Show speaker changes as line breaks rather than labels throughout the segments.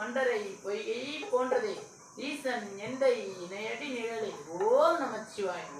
வண்டரை பொய்கை போன்றதே ஈசன் எந்தை இணையடி நிழலை ஓம் நமச்சிவாய்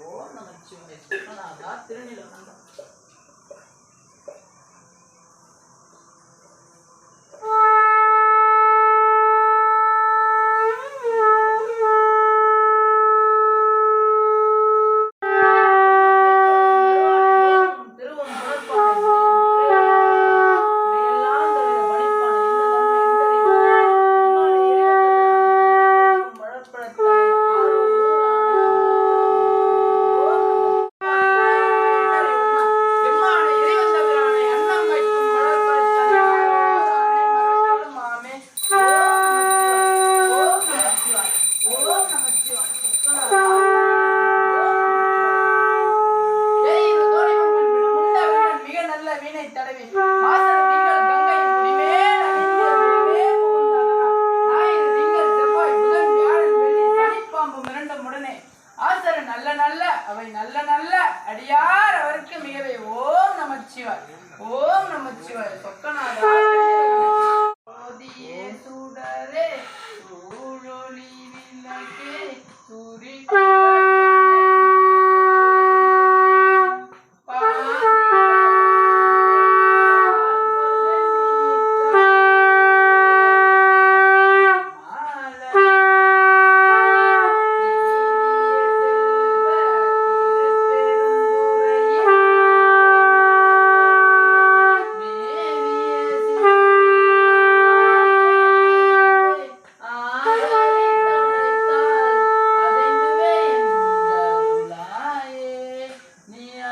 ஓம் நமச்சிவாய் உடனே. ஆசரு நல்ல நல்ல அவை நல்ல நல்ல. அடியார் அவருக்கு மிகவே. ஓம் நமச்சிவாய். ஓம் நமச்சிவாய். சொக்கநாத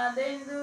അതെന്തു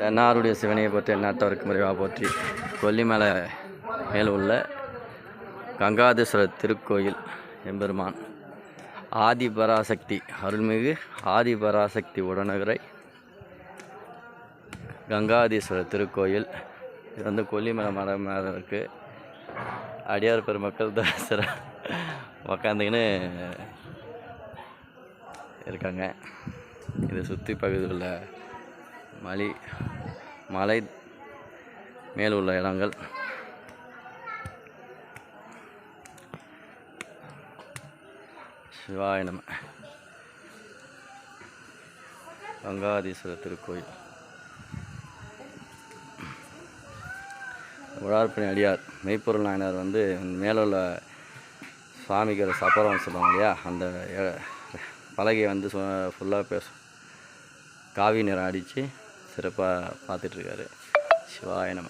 தென்னாருடைய சிவனையை போற்றி எண்ணாத்தவருக்கு முறைவாக போற்றி கொல்லிமலை மேல் உள்ள கங்காதீஸ்வரர் திருக்கோயில் எம்பெருமான். ஆதிபராசக்தி அருள்மிகு ஆதிபராசக்தி உடனகரை கங்காதீஸ்வரர் திருக்கோயில். இது வந்து கொல்லிமலை மரம் மேலே இருக்குது அடியார் பெருமக்கள் தரிசர உக்காந்துக்கின்னு இருக்காங்க. இதை சுற்றி பகுதியில் உள்ள மலி மலை மேல் உள்ள இடங்கள். சிவாய நம. கங்காதீஸ்வரர் திருக்கோயில். உழார்பணி அடியார் மெய்ப்பொருள் நாயனார் வந்து மேலே உள்ள சுவாமிக்கு ஒரு சப்பரம் சொல்லுவாங்க இல்லையா? அந்த பலகை வந்து ஃபுல்லாக பேசும் காவி நிறம் அடித்து சிறப்பாக பார்த்துட்ருக்காரு சிவாய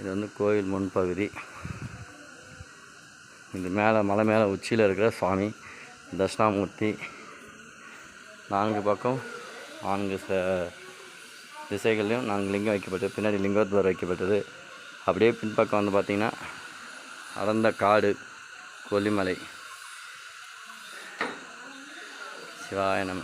இது வந்து கோயில் முன்பகுதி. இது மேலே மலை மேலே உச்சியில் இருக்கிற சுவாமி தட்சிணாமூர்த்தி. நான்கு பக்கம் நான்கு ச திசைகள்லையும் நான்கு லிங்கம் வைக்கப்பட்டது. பின்னாடி லிங்கோத்வர் வைக்கப்பட்டது. அப்படியே பின்பக்கம் வந்து பார்த்திங்கன்னா அடர்ந்த காடு கொல்லிமலை. சிவாய நம